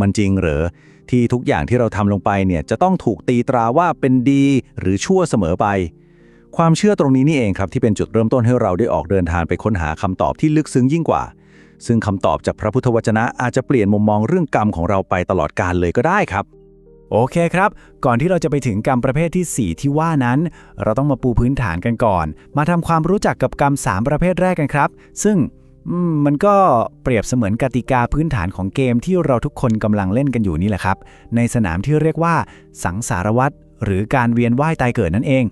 มันจริงเหรอที่ทุกอย่างที่เราทำลงไปเนี่ยจะต้องถูกตีตราว่าเป็นดีหรือชั่วเสมอไป ความเชื่อตรงนี้นี่เองครับที่เป็นจุดเริ่มต้นให้เราได้ออกเดินทางไปค้นหาคำตอบที่ลึกซึ้งยิ่งกว่า ซึ่งคำตอบจากพระพุทธวจนะอาจจะเปลี่ยนมุมมองเรื่องกรรมของเราไปตลอดกาลเลยก็ได้ครับโอเคครับ ก่อนที่เราจะไปถึงกรรมประเภทที่ 4 ที่ว่านั้น เราต้องมาปูพื้นฐานกันก่อน มาทำความรู้จักกับกรรม 3 ประเภทแรกกันครับ ซึ่ง มันก็เปรียบเสมือนกติกาพื้นฐานของเกมที่เราทุกคนกำลังเล่นกันอยู่นี่แหละครับ ในสนามที่เรียกว่า สังสารวัตรหรือการเวียนว่ายตายเกิดนั่นเอง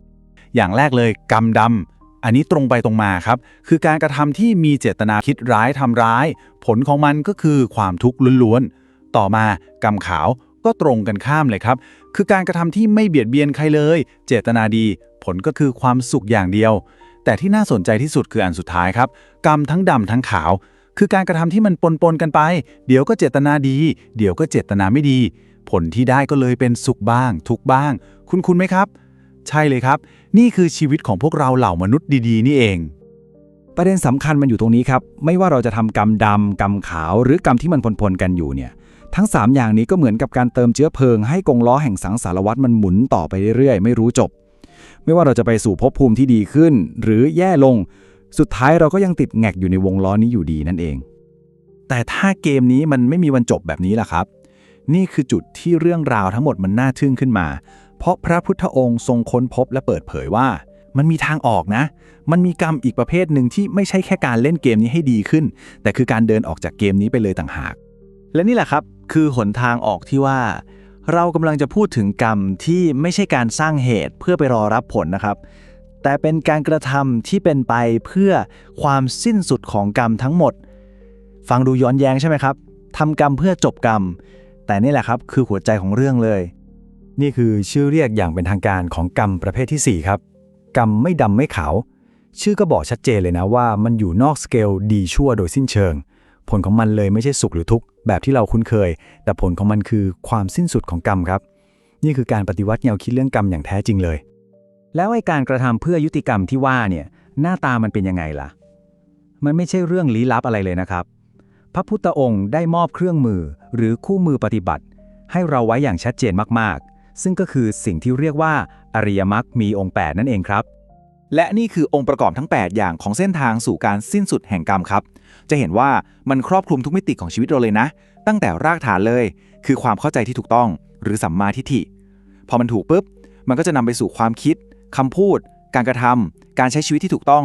อย่างแรกเลยกรรมดำอันนี้ตรงไปตรงมาครับ คือการกระทำที่มีเจตนาคิดร้ายทำร้าย ผลของมันก็คือความทุกข์ล้วนๆต่อมากรรมขาวก็ตรงกันข้ามเลยครับ คือการกระทำที่ไม่เบียดเบียนใครเลย เจตนาดี ผลก็คือความสุขอย่างเดียว แต่ที่น่าสนใจที่สุดคืออันสุดท้ายครับ กรรมทั้งดำทั้งขาว คือการกระทำที่มันปนๆกันไป เดี๋ยวก็เจตนาดี เดี๋ยวก็เจตนาไม่ดี ผลที่ได้ก็เลยเป็นสุขบ้าง ทุกบ้าง คุณคุณไหมครับ ใช่เลยครับ นี่คือชีวิตของพวกเราเหล่ามนุษย์ดีๆ นี่เอง ประเด็นสำคัญมันอยู่ตรงนี้ครับ ไม่ว่าเราจะทำกรรมดำกรรมขาว หรือกรรมที่มันพลๆกันอยู่เนี่ยทั้ง 3 อย่างนี้ก็เหมือนกับการเติมเชื้อเพลิงให้กงล้อแห่งสังสารวัตรมันหมุนต่อไปเรื่อยๆ ไม่รู้จบ ไม่ว่าเราจะไปสู่ภพภูมิที่ดีขึ้น หรือแย่ลง สุดท้ายเราก็ยังติดแงกอยู่ในวงล้อนี้อยู่ดีนั่นเอง แต่ถ้าเกมนี้มันไม่มีวันจบแบบนี้ล่ะครับ นี่คือจุดที่เรื่องราวทั้งหมดมันน่าทึ่งขึ้นมา เพราะพระพุทธองค์ทรงค้นพบและเปิดเผยว่า มันมีทางออกนะ มันมีกรรมอีกประเภทหนึ่งที่ไม่ใช่แค่การเล่นเกมนี้ให้ดีขึ้น แต่คือการเดินออกจากเกมนี้ไปเลยต่างหาก และนี่แหละครับ คือหนทางออกที่ว่า เรากำลังจะพูดถึงกรรมที่ไม่ใช่การสร้างเหตุเพื่อไปรอรับผลนะครับ แต่เป็นการกระทำที่เป็นไปเพื่อความสิ้นสุดของกรรมทั้งหมด ฟังดูย้อนแย้งใช่ไหมครับทำกรรมเพื่อจบกรรม แต่นี่แหละครับคือหัวใจของเรื่องเลย นี่คือชื่อเรียกอย่างเป็นทางการของกรรมประเภทที่ 4 ครับ กรรมไม่ดำไม่ขาว ชื่อก็บอกชัดเจนเลยนะว่ามันอยู่นอกสเกลดีชั่วโดยสิ้นเชิง ผลของมันเลยไม่ใช่สุขหรือทุกข์แบบที่เราคุ้นเคย แต่ผลของมันคือความสิ้นสุดของกรรมครับ นี่คือการปฏิวัติแนวคิดเรื่องกรรมอย่างแท้จริงเลย แล้วไอ้การกระทำเพื่อยุติกรรมที่ว่าเนี่ยหน้าตามันเป็นยังไงล่ะ มันไม่ใช่เรื่องลี้ลับอะไรเลยนะครับ พระพุทธองค์ได้มอบเครื่องมือหรือคู่มือปฏิบัติ ให้เราไว้อย่างชัดเจนมากๆ ซึ่งก็คือสิ่งที่เรียกว่าอริยมรรคมีองค์ 8 นั่นเองครับ และนี่คือองค์ประกอบทั้ง 8 อย่างของเส้นทางสู่การสิ้นสุดแห่งกรรมครับ จะเห็นว่ามันครอบคลุมทุกมิติของชีวิตเราเลยนะ ตั้งแต่รากฐานเลย คือความเข้าใจที่ถูกต้อง หรือสัมมาทิฏฐิ พอมันถูกปุ๊บ มันก็จะนำไปสู่ความคิดคำพูด การกระทำการใช้ชีวิตที่ถูกต้อง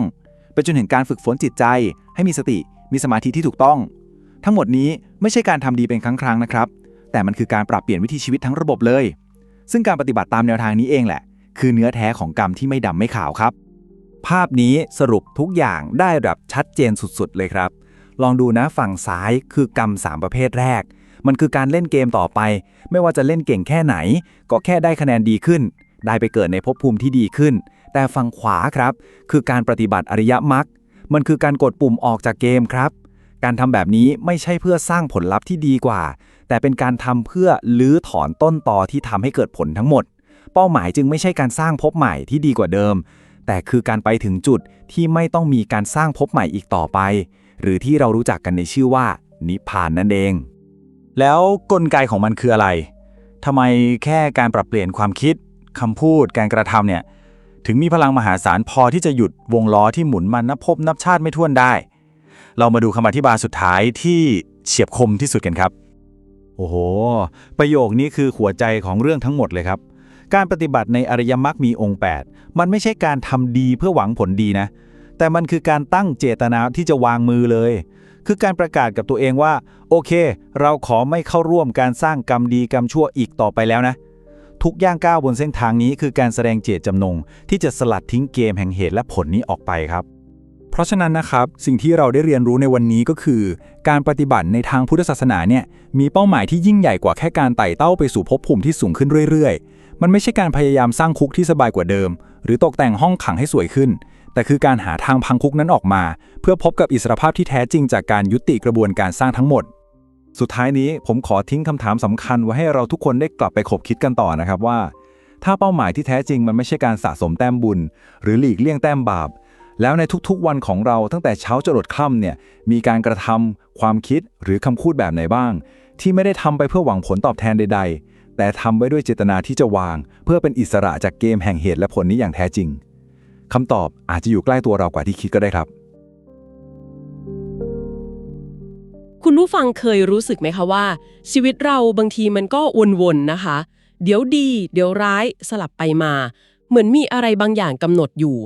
ไปจนถึงการฝึกฝนจิตใจ ให้มีสติ มีสมาธิที่ถูกต้อง ทั้งหมดนี้ไม่ใช่การทำดีเป็นครั้งครั้งนะครับ แต่มันคือการปรับเปลี่ยนวิถีชีวิตทั้งระบบเลย ซึ่งการปฏิบัติตามแนวทางนี้เองแหละ คือเนื้อแท้ของกรรมที่ไม่ดำไม่ขาวครับภาพนี้สรุปทุกอย่างได้แบบชัดเจนสุดๆ เลยครับ ลองดูนะฝั่งซ้ายคือกรรม 3 ประเภทแรก มันคือการเล่นเกมต่อไป ไม่ว่าจะเล่นเก่งแค่ไหน ก็แค่ได้คะแนนดีขึ้น ได้ไปเกิดในภพภูมิที่ดีขึ้น แต่ฝั่งขวาครับ คือการปฏิบัติอริยมรรคมันคือการกดปุ่มออกจากเกมครับ การทำแบบนี้ไม่ใช่เพื่อสร้างผลลัพธ์ที่ดีกว่า แต่เป็นการทำเพื่อลื้อถอนต้นตอที่ทำให้เกิดผลทั้งหมด เป้าหมายจึงไม่ใช่การสร้างภพใหม่ที่ดีกว่าเดิม แต่คือการไปถึงจุดที่ไม่ต้องมีการสร้างภพใหม่อีกต่อไป หรือที่เรารู้จักกันในชื่อว่า นิพพานนั่นเอง แล้วกลไกของมันคืออะไรทำไมแค่การปรับเปลี่ยนความคิดคำพูดการกระทำเนี่ยถึงมีพลังมหาศาลพอที่จะหยุดวงล้อที่หมุนมันนับพบนับชาติไม่ถ้วนได้ เรามาดูคำอธิบายสุดท้ายที่เฉียบคมที่สุดกันครับ โอ้โห ประโยคนี้คือหัวใจของเรื่องทั้งหมดเลยครับ การปฏิบัติในอริยมรรคมีองค์ 8 มันไม่ใช่การทำดีเพื่อหวังผลดีนะ แต่มันคือการตั้งเจตนาที่จะวางมือเลย คือการประกาศกับตัวเองว่า โอเค เราขอไม่เข้าร่วมการสร้างกรรมดีกรรมชั่วอีกต่อไปแล้วนะ ทุกย่างก้าวบนเส้นทางนี้คือการแสดงเจตจำนง ที่จะสลัดทิ้งเกมแห่งเหตุและผลนี้ออกไปครับเพราะฉะนั้นนะครับ สิ่งที่เราได้เรียนรู้ในวันนี้ก็คือ การปฏิบัติในทางพุทธศาสนาเนี่ยมีเป้าหมายที่ยิ่งใหญ่กว่าแค่การไต่เต้าไปสู่ภพภูมิที่สูงขึ้นเรื่อยๆ มันไม่ใช่การพยายามสร้างคุกที่สบายกว่าเดิม หรือตกแต่งห้องขังให้สวยขึ้น แต่คือการหาทางพังคุกนั้นออกมา เพื่อพบกับอิสรภาพที่แท้จริงจากการยุติกระบวนการสร้างทั้งหมด สุดท้ายนี้ผมขอทิ้งคำถามสำคัญไว้ให้เราทุกคนได้กลับไปขบคิดกันต่อนะครับว่า ถ้าเป้าหมายที่แท้จริงมันไม่ใช่การสะสมแต้มบุญ หรือหลีกเลี่ยงแต้มบาป แล้วในทุกๆวันของเราตั้งแต่เช้าจรดค่ำเนี่ยมีการกระทำความคิดหรือคำพูดแบบไหนบ้าง ที่ไม่ได้ทำไปเพื่อหวังผลตอบแทนใด ๆแต่ทำไว้ด้วยเจตนาที่จะวาง เพื่อเป็นอิสระจากเกมแห่งเหตุและผลนี้อย่างแท้จริง คำตอบอาจจะอยู่ใกล้ตัวเรากว่าที่คิดก็ได้ครับ คุณผู้ฟังเคยรู้สึกไหมคะว่า ชีวิตเราบางทีมันก็วนๆนะคะ เดี๋ยวดี เดี๋ยวร้ายสลับไปมา เหมือนมีอะไรบางอย่างกำหนดอยู่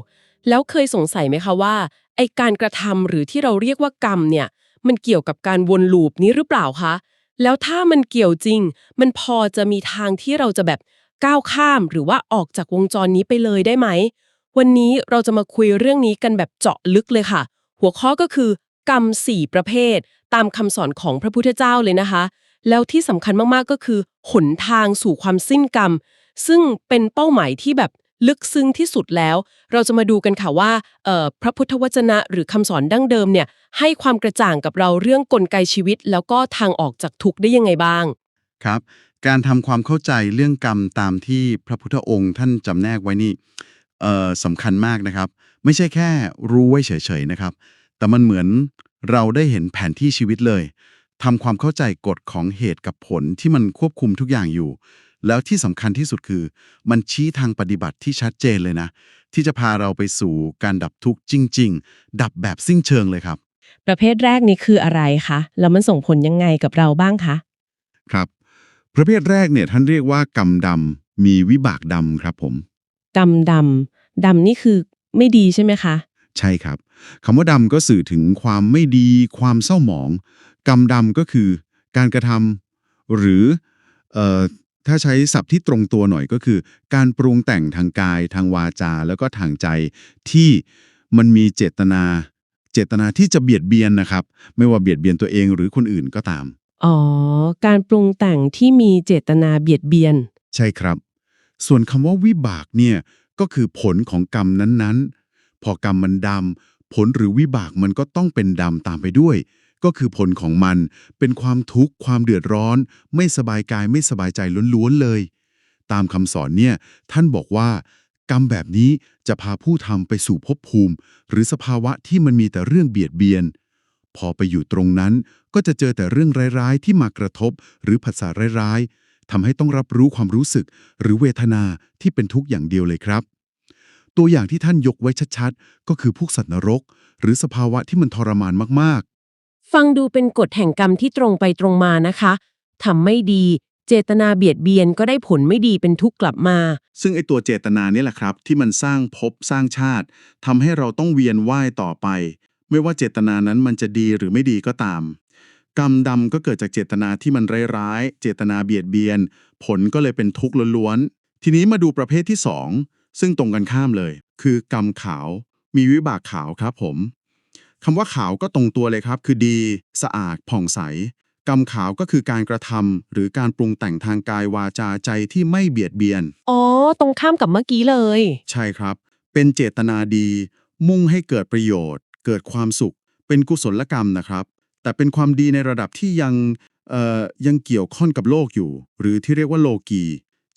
แล้วเคยสงสัยไหมคะว่าไอการกระทำหรือที่เราเรียกว่ากรรมเนี่ย มันเกี่ยวกับการวนลูปนี้หรือเปล่าคะแล้วถ้ามันเกี่ยวจริง มันพอจะมีทางที่เราจะแบบก้าวข้ามหรือว่าออกจากวงจรนี้ไปเลยได้ไหม วันนี้เราจะมาคุยเรื่องนี้กันแบบเจาะลึกเลยค่ะ หัวข้อก็คือกรรมสี่ประเภท ตามคำสอนของพระพุทธเจ้าเลยนะคะ แล้วที่สำคัญมากๆก็คือหนทางสู่ความสิ้นกรรม ซึ่งเป็นเป้าหมายที่แบบลึกซึ้งที่สุดแล้ว เราจะมาดูกันค่ะว่าพระพุทธวจนะหรือคำสอนดั้งเดิมเนี่ยให้ความกระจ่างกับเราเรื่องกลไกชีวิต แล้วก็ทางออกจากทุกข์ได้ยังไงบ้าง ครับ การทำความเข้าใจเรื่องกรรมตามที่พระพุทธองค์ท่านจำแนกไว้นี่ สำคัญมากนะครับ ไม่ใช่แค่รู้ไว้เฉยๆนะครับ แต่มันเหมือนเราได้เห็นแผนที่ชีวิตเลยทำความเข้าใจกฎของเหตุกับผลที่มันควบคุมทุกอย่างอยู่ แล้วที่สำคัญที่สุดคือ มันชี้ทางปฏิบัติที่ชัดเจนเลยนะ ที่จะพาเราไปสู่การดับทุกข์จริง ๆ ดับแบบสิ้นเชิงเลยครับ ประเภทแรกนี้คืออะไรคะแล้วมันส่งผลยังไงกับเราบ้างคะครับ ประเภทแรกเนี่ยท่านเรียกว่ากรรมดำมีวิบากดำครับผม ดำดำดำนี่คือไม่ดีใช่ไหมคะ ใช่ครับคำว่าดำก็สื่อถึงความไม่ดี ความเศร้าหมอง กรรมดำก็คือการกระทำหรือเอ่อถ้าใช้ศัพท์ที่ตรงตัวหน่อยก็คือ การปรุงแต่งทางกายทางวาจา แล้วก็ทางใจที่มันมีเจตนา เจตนาที่จะเบียดเบียนนะครับ ไม่ว่าเบียดเบียนตัวเองหรือคนอื่นก็ตาม อ๋อ การปรุงแต่งที่มีเจตนาเบียดเบียน ใช่ครับ ส่วนคำว่าวิบากเนี่ยก็คือผลของกรรมนั้นๆ พอกรรมมันดำผลหรือวิบากมันก็ต้องเป็นดำตามไปด้วย ก็คือผลของมันเป็นความทุกข์ความเดือดร้อน ไม่สบายกายไม่สบายใจล้วนๆเลย ตามคำสอนเนี่ยท่านบอกว่ากรรมแบบนี้จะพาผู้ทำไปสู่ภพภูมิ หรือสภาวะที่มันมีแต่เรื่องเบียดเบียน พอไปอยู่ตรงนั้นก็จะเจอแต่เรื่องร้ายๆ ที่มากระทบ หรือภาษาร้ายๆ ทำให้ต้องรับรู้ความรู้สึก หรือเวทนาที่เป็นทุกข์อย่างเดียวเลยครับ ตัวอย่างที่ท่านยกไว้ชัดๆ ก็คือพวกสัตว์นรก หรือสภาวะที่มันทรมานมากฟังดูเป็นกฎแห่งกรรมที่ตรงไปตรงมานะคะทำไม่ดี เจตนาเบียดเบียนก็ได้ผลไม่ดีเป็นทุกข์กลับมาๆซึ่งไอตัวเจตนาเนี่ยแหละครับ ที่มันสร้างภพสร้างชาติทำให้เราต้องเวียนว่ายต่อไป ไม่ว่าเจตนานั้นมันจะดีหรือไม่ดีก็ตาม กรรมดำก็เกิดจากเจตนาที่มันร้ายๆ เจตนาเบียดเบียน ผลก็เลยเป็นทุกข์ล้วนๆ ทีนี้มาดูประเภทที่สองซึ่งตรงกันข้ามเลย คือกรรมขาว มีวิบากขาวครับผมคำว่าขาวก็ตรงตัวเลยครับ คือดี สะอาด ผ่องใส กรรมขาวก็คือการกระทำหรือการปรุงแต่งทางกายวาจาใจที่ไม่เบียดเบียน อ๋อ ตรงข้ามกับเมื่อกี้เลย ใช่ครับ เป็นเจตนาดี มุ่งให้เกิดประโยชน์ เกิดความสุข เป็นกุศลกรรมนะครับ แต่เป็นความดีในระดับที่ยังเอ่อยังเกี่ยวข้องกับโลกอยู่ หรือที่เรียกว่าโลกี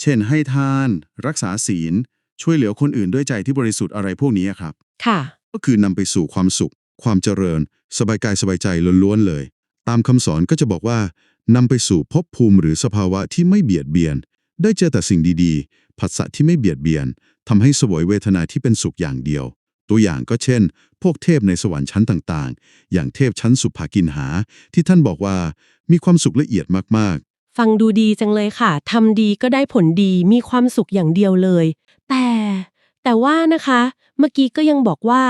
เช่น ให้ทาน รักษาศีล ช่วยเหลือคนอื่นด้วยใจที่บริสุทธิ์อะไรพวกนี้ครับ ค่ะ ก็คือนำไปสู่ความสุข ความเจริญ สบายกายสบายใจล้วนๆเลย ตามคำสอนก็จะบอกว่านำไปสู่ภพภูมิหรือสภาวะที่ไม่เบียดเบียน ได้เจอแต่สิ่งดีๆผัสสะที่ไม่เบียดเบียนทำให้สวยเวทนาที่เป็นสุขอย่างเดียว ตัวอย่างก็เช่น พวกเทพในสวรรค์ชั้นต่างๆ อย่างเทพชั้นสุภากินหา ที่ท่านบอกว่ามีความสุขละเอียดมากๆ ฟังดูดีจังเลยค่ะทำดีก็ได้ผลดีมีความสุขอย่างเดียวเลย แต่ แต่ว่านะคะ เมื่อกี้ก็ยังบอกว่า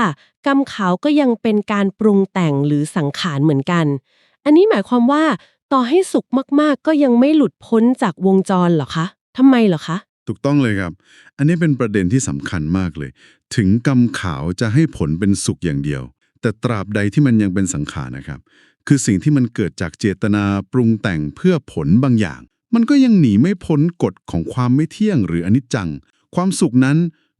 กรรมขาวก็ยังเป็นการปรุงแต่งหรือสังขารเหมือนกัน อันนี้หมายความว่า ต่อให้สุขมากๆ ก็ยังไม่หลุดพ้นจากวงจรเหรอคะทำไมเหรอคะ ถูกต้องเลยครับ อันนี้เป็นประเด็นที่สำคัญมากเลย ถึงกรรมขาวจะให้ผลเป็นสุขอย่างเดียว แต่ตราบใดที่มันยังเป็นสังขารนะครับ คือสิ่งที่มันเกิดจากเจตนาปรุงแต่งเพื่อผลบางอย่าง มันก็ยังหนีไม่พ้นกฎของความไม่เที่ยงหรืออนิจจัง ความสุขนั้น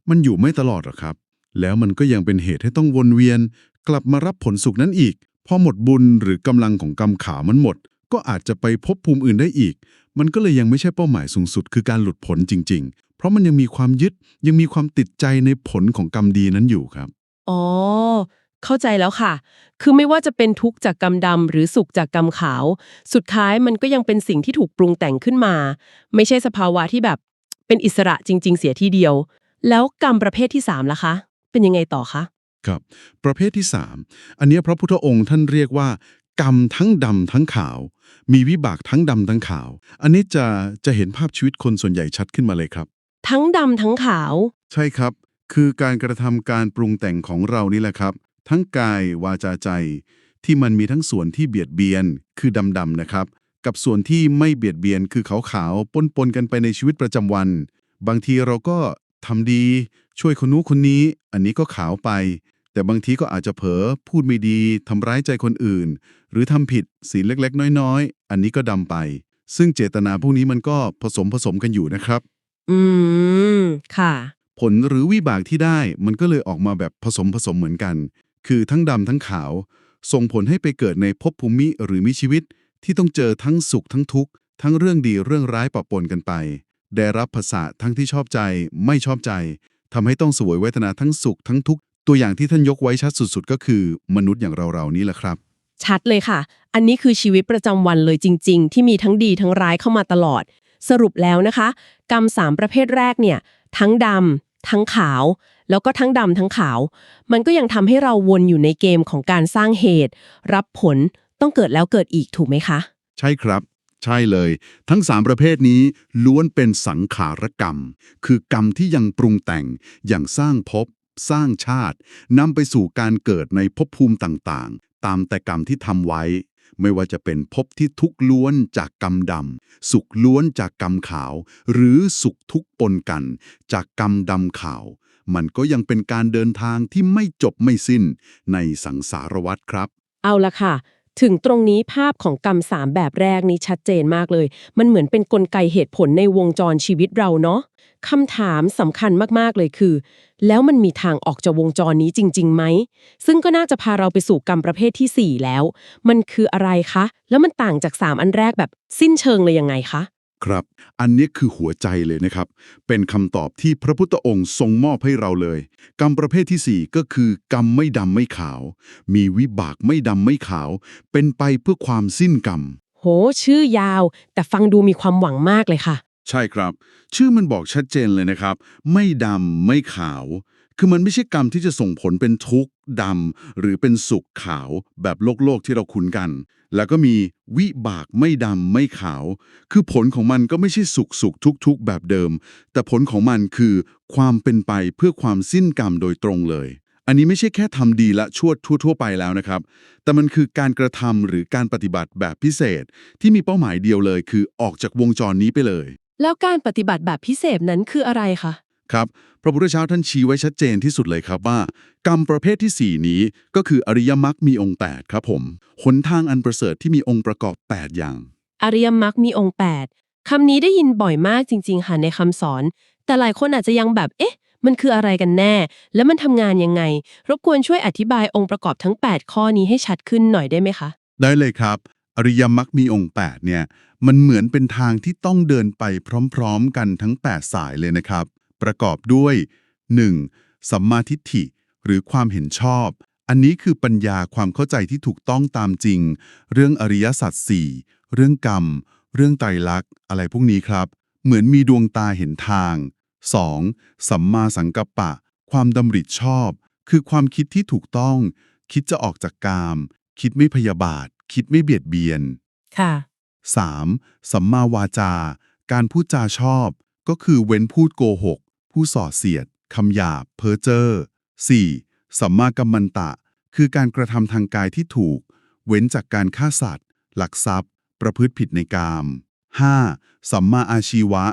มันอยู่ไม่ตลอดหรอกครับ แล้วมันก็ยังเป็นเหตุให้ต้องวนเวียน กลับมารับผลสุขนั้นอีก พอหมดบุญหรือกำลังของกรรมขาวมันหมด ก็อาจจะไปพบภูมิอื่นได้อีก มันก็เลยยังไม่ใช่เป้าหมายสูงสุด คือการหลุดพ้นจริง ๆ เพราะมันยังมีความยึดยังมีความติดใจในผลของกรรมดีนั้นอยู่ครับ อ๋อ เข้าใจแล้วค่ะ คือไม่ว่าจะเป็นทุกข์จากกรรมดำหรือสุขจากกรรมขาว สุดท้ายมันก็ยังเป็นสิ่งที่ถูกปรุงแต่งขึ้นมา ไม่ใช่สภาวะที่แบบเป็นอิสระจริง ๆ เสียทีเดียว แล้วกรรมประเภทที่สามล่ะคะ เป็นยังไงต่อคะ ครับ ประเภทที่ 3 อันเนี้ยพระพุทธองค์ท่านเรียกว่า กรรมทั้งดำทั้งขาว มีวิบากทั้งดำทั้งขาว อันนี้จะจะเห็นภาพชีวิตคนส่วนใหญ่ชัดขึ้นมาเลยครับ ทั้งดำทั้งขาว ใช่ครับ คือการกระทำการปรุงแต่งของเรานี่แหละครับ ทั้งกายวาจาใจ ที่มันมีทั้งส่วนที่เบียดเบียน คือดำๆนะครับ กับส่วนที่ไม่เบียดเบียนคือขาวๆปนๆกันไปในชีวิตประจำวัน บางทีเราก็ทำดี ช่วยคนนู้นคนนี้ อันนี้ก็ขาวไป แต่บางทีก็อาจจะเผลอพูดไม่ดีทำร้ายใจคนอื่น หรือทำผิดสีเล็กๆ น้อยๆ อันนี้ก็ดำไป ซึ่งเจตนาพวกนี้มันก็ผสมผสมกันอยู่นะครับ อืม ค่ะ ผลหรือวิบากที่ได้มันก็เลยออกมาแบบผสมผสมเหมือนกัน คือทั้งดำทั้งขาว ส่งผลให้ไปเกิดในภพภูมิหรือมีชีวิต ที่ต้องเจอทั้งสุขทั้งทุกข์ทั้งเรื่องดีเรื่องร้ายปะปนกันไป ได้รับภาษาทั้งที่ชอบใจไม่ชอบใจทำให้ต้องเสวยเวทนาทั้งสุขทั้งทุกข์ ตัวอย่างที่ท่านยกไว้ชัดสุดๆ ก็คือมนุษย์อย่างเราๆนี่แหละครับ ชัดเลยค่ะ อันนี้คือชีวิตประจำวันเลยจริง ๆ ที่มีทั้งดีทั้งร้ายเข้ามาตลอด สรุปแล้วนะคะ กรรมสามประเภทแรกเนี่ยทั้งดำทั้งขาว แล้วก็ทั้งดำทั้งขาว มันก็ยังทำให้เราวนอยู่ในเกมของการสร้างเหตุ รับผลต้องเกิดแล้วเกิดอีกถูกไหมคะ ใช่ครับ ใช่เลย ทั้งสามประเภทนี้ล้วนเป็นสังขารกรรม คือกรรมที่ยังปรุงแต่งอย่างสร้างภพ สร้างชาตินำไปสู่การเกิดในภพภูมิต่างๆ ตามแต่กรรมที่ทำไว้ ไม่ว่าจะเป็นภพที่ทุกข์ล้วนจากกรรมดำสุขล้วนจากกรรมขาว หรือสุขทุกปนกัน จากกรรมดำขาว มันก็ยังเป็นการเดินทางที่ไม่จบไม่สิ้นในสังสารวัฏครับ เอาละค่ะถึงตรงนี้ภาพของกรรมสามแบบแรกนี้ชัดเจนมากเลย มันเหมือนเป็นนกลไกเหตุผลในวงจรชีวิตเราเนาะ คำถามสำคัญมาก ๆ เลยคือ แล้วมันมีทางออกจากวงจรนี้จริง ๆ ไหม ซึ่งก็น่าจะพาเราไปสู่กรรมประเภทที่ 4 แล้ว มันคืออะไรคะ แล้วมันต่างจาก 3 อันแรกแบบสิ้นเชิงเลยยังไงคะ ครับ อันนี้คือหัวใจเลยนะครับ เป็นคำตอบที่พระพุทธองค์ทรงมอบให้เราเลย กรรมประเภทที่ 4 ก็คือกรรมไม่ดำไม่ขาว มีวิบากไม่ดำไม่ขาว เป็นไปเพื่อความสิ้นกรรม โห ชื่อยาว แต่ฟังดูมีความหวังมากเลยค่ะ ใช่ครับ ชื่อมันบอกชัดเจนเลยนะครับ ไม่ดำไม่ขาว คือมันไม่ใช่กรรมที่จะส่งผลเป็นทุกข์ดำหรือเป็นสุขขาวแบบโลกโลกที่เราคุ้นกัน แล้วก็มีวิบากไม่ดำไม่ขาว คือผลของมันก็ไม่ใช่สุขสุขทุกทุกแบบเดิม แต่ผลของมันคือความเป็นไปเพื่อความสิ้นกรรมโดยตรงเลย อันนี้ไม่ใช่แค่ทำดีละชั่วทั่ว ๆ ไปแล้วนะครับ แต่มันคือการกระทำหรือการปฏิบัติแบบพิเศษ ที่มีเป้าหมายเดียวเลย คือออกจากวงจรนี้ไปเลย แล้วการปฏิบัติแบบพิเศษนั้นคืออะไรคะ ครับ พระพุทธเจ้าท่านชี้ไว้ชัดเจนที่สุดเลยครับว่า กรรมประเภทที่ 4 นี้ก็คืออริยมรรคมีองค์ 8 ครับผมหนทางอันประเสริฐที่มีองค์ประกอบ 8 อย่าง อริยมรรคมีองค์ 8 คำนี้ได้ยินบ่อยมากจริง ๆ ค่ะในคำสอน แต่หลายคนอาจจะยังแบบ เอ๊ะ มันคืออะไรกันแน่ แล้วมันทำงานยังไง รบกวนช่วยอธิบายองค์ประกอบทั้ง 8 ข้อนี้ให้ชัดขึ้นหน่อยได้ไหมคะ ได้เลยครับ อริยมรรคมีองค์ 8 เนี่ย มันเหมือนเป็นทางที่ต้องเดินไปพร้อมๆกันทั้ง 8 สายเลยนะครับ ประกอบด้วย 1. สัมมาทิฏฐิ หรือความเห็นชอบ อันนี้คือปัญญาความเข้าใจที่ถูกต้องตามจริง เรื่องอริยสัจสี่เรื่องกรรม เรื่องไตรลักษณ์ อะไรพวกนี้ครับ เหมือนมีดวงตาเห็นทาง 2. สัมมาสังกัปปะ ความดำริชอบ คือความคิดที่ถูกต้อง คิดจะออกจากกาม คิดไม่พยาบาท คิดไม่เบียดเบียน ค่ะ 3. สัมมาวาจา การพูดจาชอบ ก็คือเว้นพูดโกหก ผู้ส่อเสียด คำหยาบ เพ้อเจ้อ 4. สัมมากัมมันตะ คือการกระทำทางกายที่ถูก เว้นจากการฆ่าสัตว์ หลักทรัพย์ ประพฤติผิดในกาม 5. สัมมาอาชีวะ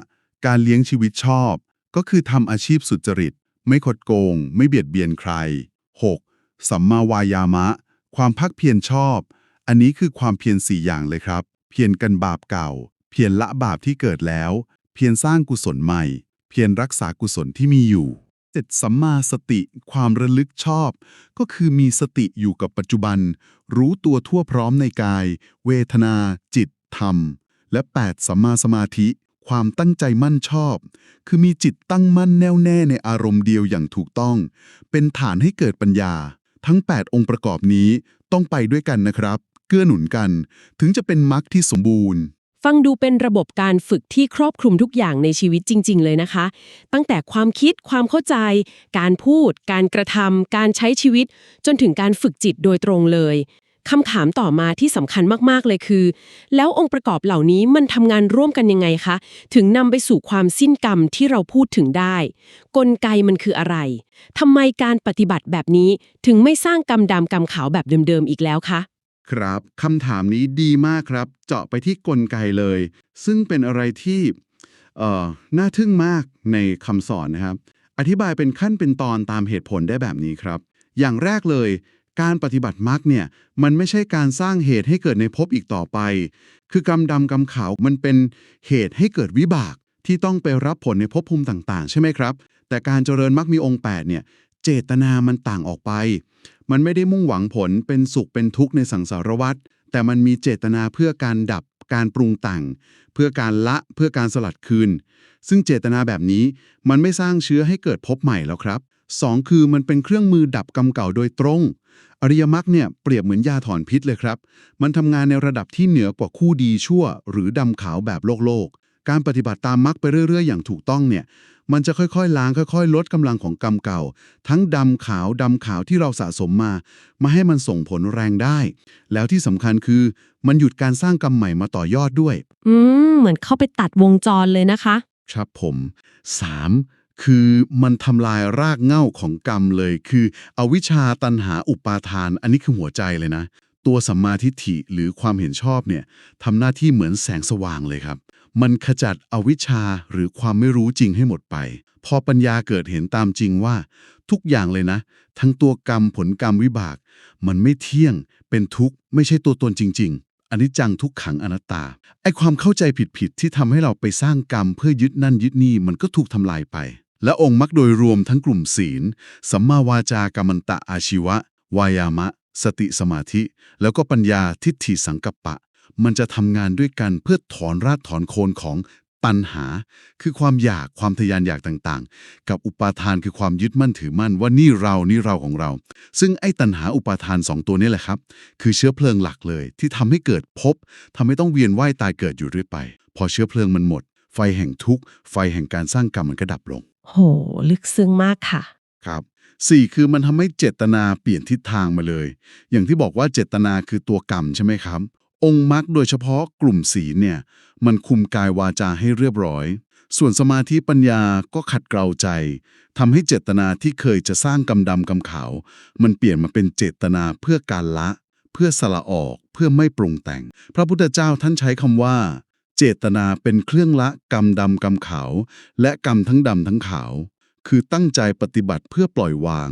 การเลี้ยงชีวิตชอบ ก็คือทำอาชีพสุจริต ไม่คดโกง ไม่เบียดเบียนใคร 6. สัมมาวายามะ ความพักเพียรชอบ อันนี้คือความเพียรสี่อย่างเลยครับ พียรกันบาปเก่า เพียรละบาปที่เกิดแล้ว เพียรสร้างกุศลใหม่ เพียรรักษากุศลที่มีอยู่เจ็ดสัมมาสติความระลึกชอบ ก็คือมีสติอยู่กับปัจจุบัน รู้ตัวทั่วพร้อมในกาย เวทนา จิต ธรรม และ 8 สัมมาสมาธิ ความตั้งใจมั่นชอบ คือมีจิตตั้งมั่นแน่วแน่ในอารมณ์เดียวอย่างถูกต้อง เป็นฐานให้เกิดปัญญา ทั้ง 8 องค์ประกอบนี้ต้องไปด้วยกันนะครับ เกื้อหนุนกัน ถึงจะเป็นมรรคที่สมบูรณ์ ฟังดูเป็นระบบการฝึกที่ครอบคลุมทุกอย่างในชีวิตจริง ๆ เลยนะคะ ตั้งแต่ความคิดความเข้าใจ การพูด การกระทำการใช้ชีวิต จนถึงการฝึกจิตโดยตรงเลยคำถามต่อมาที่สำคัญมาก ๆ เลยคือ แล้วองค์ประกอบเหล่านี้มันทำงานร่วมกันยังไงคะ ถึงนำไปสู่ความสิ้นกรรมที่เราพูดถึงได้ กลไกมันคืออะไรทำไมการปฏิบัติแบบนี้ถึงไม่สร้างกรรมดำกรรมขาวแบบเดิม ๆ อีกแล้วคะ ครับคำถามนี้ดีมากครับ เจาะไปที่กลไกเลย ซึ่งเป็นอะไรที่เอ่อน่าทึ่งมากในคำสอนนะครับ อธิบายเป็นขั้นเป็นตอนตามเหตุผลได้แบบนี้ครับ อย่างแรกเลย การปฏิบัติมรรคเนี่ยมันไม่ใช่การสร้างเหตุให้เกิดในภพอีกต่อไป คือกรรมดำกรรมขาวมันเป็นเหตุให้เกิดวิบากที่ต้องไปรับผลในภพภูมิต่าง ๆ ใช่ไหมครับ แต่การเจริญมรรคมีองค์8เนี่ยเจตนามันต่างออกไป มันไม่ได้มุ่งหวังผลเป็นสุขเป็นทุกข์ในสังสารวัฏแต่มันมีเจตนาเพื่อการดับการปรุงแต่ง เพื่อการละเพื่อการสลัดคืน ซึ่งเจตนาแบบนี้มันไม่สร้างเชื้อให้เกิดภพใหม่แล้วครับสองคือมันเป็นเครื่องมือดับกรรมเก่าโดยตรง อริยมรรคเนี่ยเปรียบเหมือนยาถอนพิษเลยครับ มันทำงานในระดับที่เหนือกว่าคู่ดีชั่ว หรือดำขาวแบบโลกโลก การปฏิบัติตามมรรคไปเรื่อย ๆ อย่างถูกต้องเนี่ย มันจะค่อยๆ ล้างค่อยๆ ลดกำลังของกรรมเก่า ทั้งดำขาวดำขาวที่เราสะสมมา มาให้มันส่งผลแรงได้ แล้วที่สำคัญคือ มันหยุดการสร้างกรรมใหม่มาต่อยอดด้วย อืม เหมือนเข้าไปตัดวงจรเลยนะคะ ครับผม 3. คือมันทำลายรากเหง้าของกรรมเลย คืออวิชชาตันหาอุปาทาน อันนี้คือหัวใจเลยนะ ตัวสัมมาทิฏฐิหรือความเห็นชอบเนี่ยทำหน้าที่เหมือนแสงสว่างเลยครับ มันขจัดอวิชชาหรือความไม่รู้จริงให้หมดไป พอปัญญาเกิดเห็นตามจริงว่า ทุกอย่างเลยนะ ทั้งตัวกรรมผลกรรมวิบาก มันไม่เที่ยง เป็นทุกข์ไม่ใช่ตัวตนจริง ๆ อันนี้จังทุกขังอนัตตาไอความเข้าใจผิดๆที่ทำให้เราไปสร้างกรรมเพื่อยึดนั่นยึดนี่มันก็ถูกทำลายไป และองค์มรรคโดยรวมทั้งกลุ่มศีลสัมมาวาจากรรมันตะอาชีวะ วายามะ สติสมาธิ แล้วก็ปัญญาทิฏฐิสังกัปปะ มันจะทำงานด้วยกันเพื่อถอนรากถอนโคนของตัณหา คือความอยากความทยานอยากต่างๆ กับอุปาทานคือความยึดมั่นถือมั่นว่านี่เรานี่เราของเรา ซึ่งไอ้ตัณหาอุปาทานสองตัวนี้แหละครับ คือเชื้อเพลิงหลักเลย ที่ทำให้เกิดภพทำให้ต้องเวียนว่ายตายเกิดอยู่เรื่อยไป พอเชื้อเพลิงมันหมด ไฟแห่งทุกข์ไฟแห่งการสร้างกรรมมันก็ดับลง โห ลึกซึ้งมากค่ะครับสี่คือมันทำให้เจตนาเปลี่ยนทิศทางมาเลย อย่างที่บอกว่าเจตนาคือตัวกรรมใช่ไหมครับ องค์มรรคโดยเฉพาะกลุ่มศีลเนี่ย มันคุมกายวาจาให้เรียบร้อย ส่วนสมาธิปัญญาก็ขัดเกลาใจทำให้เจตนาที่เคยจะสร้างกรรมดำกรรมขาว มันเปลี่ยนมาเป็นเจตนาเพื่อการละ เพื่อสละออก เพื่อไม่ปรุงแต่ง พระพุทธเจ้าท่านใช้คำว่า เจตนาเป็นเครื่องละกรรมดำกรรมขาว และกรรมทั้งดำทั้งขาว คือตั้งใจปฏิบัติเพื่อปล่อยวาง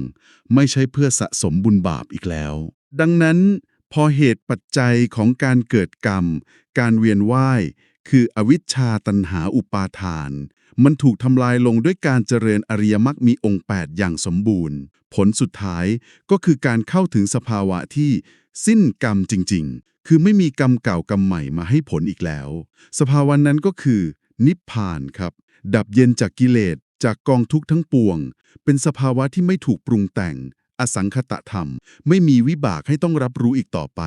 ไม่ใช่เพื่อสะสมบุญบาปอีกแล้ว ดังนั้น พอเหตุปัจจัยของการเกิดกรรม การเวียนว่ายคืออวิชชาตันหาอุปาทาน มันถูกทำลายลงด้วยการเจริญอริยมรรคมีองค์ 8 อย่างสมบูรณ์ ผลสุดท้ายก็คือการเข้าถึงสภาวะที่สิ้นกรรมจริง ๆ คือไม่มีกรรมเก่ากรรมใหม่มาให้ผลอีกแล้ว สภาวะนั้นก็คือ นิพพานครับ ดับเย็นจากกิเลสจากกองทุกข์ทั้งปวง เป็นสภาวะที่ไม่ถูกปรุงแต่ง อสังคตะธรรม ไม่มีวิบากให้ต้องรับรู้อีกต่อไป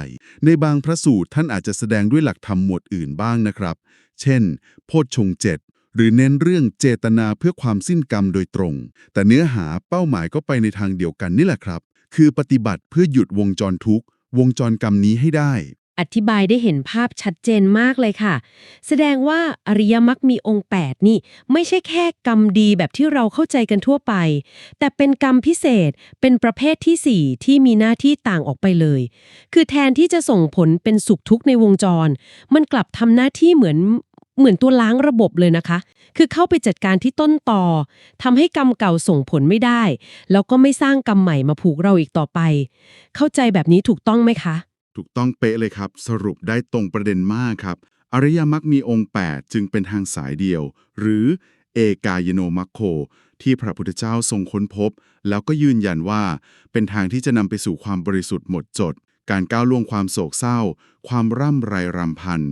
ในบางพระสูตรท่านอาจจะแสดงด้วยหลักธรรมหมวดอื่นบ้างนะครับ เช่น โพชฌงเจ็ดหรือเน้นเรื่องเจตนาเพื่อความสิ้นกรรมโดยตรง แต่เนื้อหาเป้าหมายก็ไปในทางเดียวกันนี่แหละครับ คือปฏิบัติเพื่อหยุดวงจรทุกข์ วงจรกรรมนี้ให้ได้ อธิบายได้เห็นภาพชัดเจนมากเลยค่ะ แสดงว่าอริยมรรคมีองค์ 8 นี่ ไม่ใช่แค่กรรมดีแบบที่เราเข้าใจกันทั่วไป แต่เป็นกรรมพิเศษเป็นประเภททีสี่ 4 ที่มีหน้าที่ต่างออกไปเลย คือแทนที่จะส่งผลเป็นสุขทุกข์ในวงจร มันกลับทำหน้าที่เหมือนเหมือนตัวล้างระบบเลยนะคะ คือเข้าไปจัดการที่ต้นต่อทำให้กรรมเก่าส่งผลไม่ได้ แล้วก็ไม่สร้างกรรมใหม่มาผูกเราอีกต่อไป เข้าใจแบบนี้ถูกต้องไหมคะ ถูกต้องเป๊ะเลยครับ สรุปได้ตรงประเด็นมากครับ อริยมรรคมีองค์ 8 จึงเป็นทางสายเดียว หรือเอกายโนมัคโค ที่พระพุทธเจ้าทรงค้นพบ แล้วก็ยืนยันว่า เป็นทางที่จะนำไปสู่ความบริสุทธิ์หมดจด การก้าวล่วงความโศกเศร้า ความร่ำไรรำพัน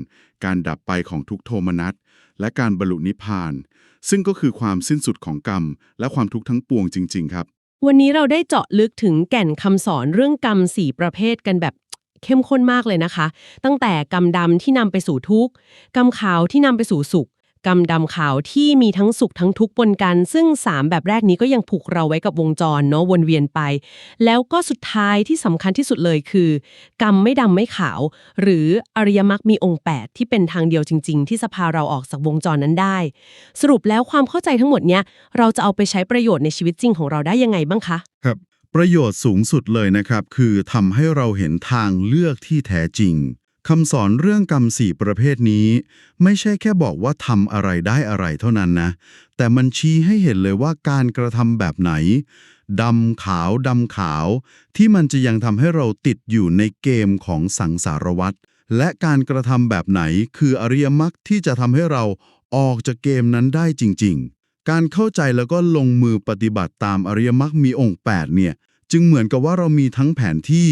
การดับไปของทุกโทมนัส และการบรรลุนิพพาน ซึ่งก็คือความสิ้นสุดของกรรม และความทุกข์ทั้งปวงจริง ๆ ครับ วันนี้เราได้เจาะลึกถึงแก่นคำสอนเรื่องกรรมสี่ประเภทกันแบบ เข้มข้นมากเลยนะคะ ตั้งแต่กรรมดำที่นำไปสู่ทุกข์กรรมขาวที่นำไปสู่สุขกรรมดำขาวที่มีทั้งสุขทั้งทุกข์ปนกัน ซึ่ง 3 แบบแรกนี้ก็ยังผูกเราไว้กับวงจรเนาะวนเวียนไป แล้วก็สุดท้ายที่สำคัญที่สุดเลยคือ กรรมไม่ดำไม่ขาว หรืออริยมรรคมีองค์ 8 ที่เป็นทางเดียวจริง ๆ ที่สภาเราออกจากวงจรนั้นได้ สรุปแล้วความเข้าใจทั้งหมดเนี้ยเราจะเอาไปใช้ประโยชน์ในชีวิตจริงของเราได้ยังไงบ้างคะ ครับ ประโยชน์สูงสุดเลยนะครับ คือทำให้เราเห็นทางเลือกที่แท้จริงคำสอนเรื่องกรรมสี่ประเภทนี้ ไม่ใช่แค่บอกว่าทำอะไรได้อะไรเท่านั้นนะ แต่มันชี้ให้เห็นเลยว่าการกระทำแบบไหนดำขาวดำขาว ที่มันจะยังทำให้เราติดอยู่ในเกมของสังสารวัฏและการกระทำแบบไหนคืออริยมรรคที่จะทำให้เราออกจากเกมนั้นได้จริง ๆ การเข้าใจแล้วก็ลงมือปฏิบัติตามอริยมรรคมีองค์ 8 เนี่ย จึงเหมือนกับว่าเรามีทั้งแผนที่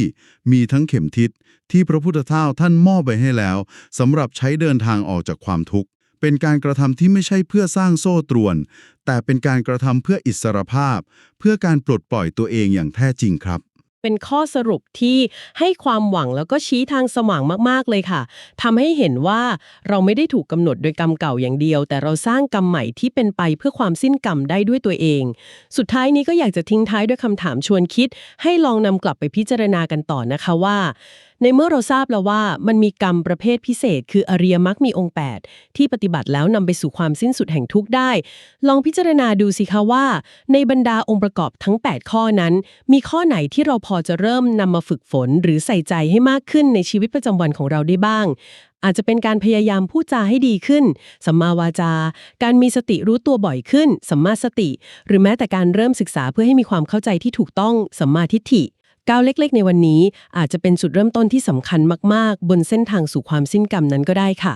มีทั้งเข็มทิศที่พระพุทธเจ้าท่านมอบไปให้แล้วสำหรับใช้เดินทางออกจากความทุกข์ เป็นการกระทำที่ไม่ใช่เพื่อสร้างโซ่ตรวน แต่เป็นการกระทำเพื่ออิสรภาพ เพื่อการปลดปล่อยตัวเองอย่างแท้จริงครับ เป็นข้อสรุปที่ให้ความหวังแล้วก็ชี้ทางสว่างมาก ๆ เลยค่ะ ทำให้เห็นว่าเราไม่ได้ถูกกำหนดโดยกรรมเก่าอย่างเดียว แต่เราสร้างกรรมใหม่ที่เป็นไปเพื่อความสิ้นกรรมได้ด้วยตัวเอง สุดท้ายนี้ก็อยากจะทิ้งท้ายด้วยคำถามชวนคิด ให้ลองนำกลับไปพิจารณากันต่อนะคะว่า ในเมื่อเราทราบแล้วว่ามันมีกรรมประเภทพิเศษ คืออริยมรรคมีองค์ 8 ที่ปฏิบัติแล้วนำไปสู่ความสิ้นสุดแห่งทุกข์ได้ ลองพิจารณาดูสิคะว่า ในบรรดาองค์ประกอบทั้ง 8 ข้อนั้น มีข้อไหนที่เราพอจะเริ่มนำมาฝึกฝน หรือใส่ใจให้มากขึ้นในชีวิตประจำวันของเราได้บ้างอาจจะเป็นการพยายามพูดจาให้ดีขึ้น สัมมาวาจา การมีสติรู้ตัวบ่อยขึ้น สัมมาสติ หรือแม้แต่การเริ่มศึกษาเพื่อให้มีความเข้าใจที่ถูกต้อง สัมมาทิฏฐิ ก้าวเล็กๆ ในวันนี้อาจจะเป็นจุดเริ่มต้นที่สำคัญมากๆ บนเส้นทางสู่ความสิ้นกรรมนั้นก็ได้ค่ะ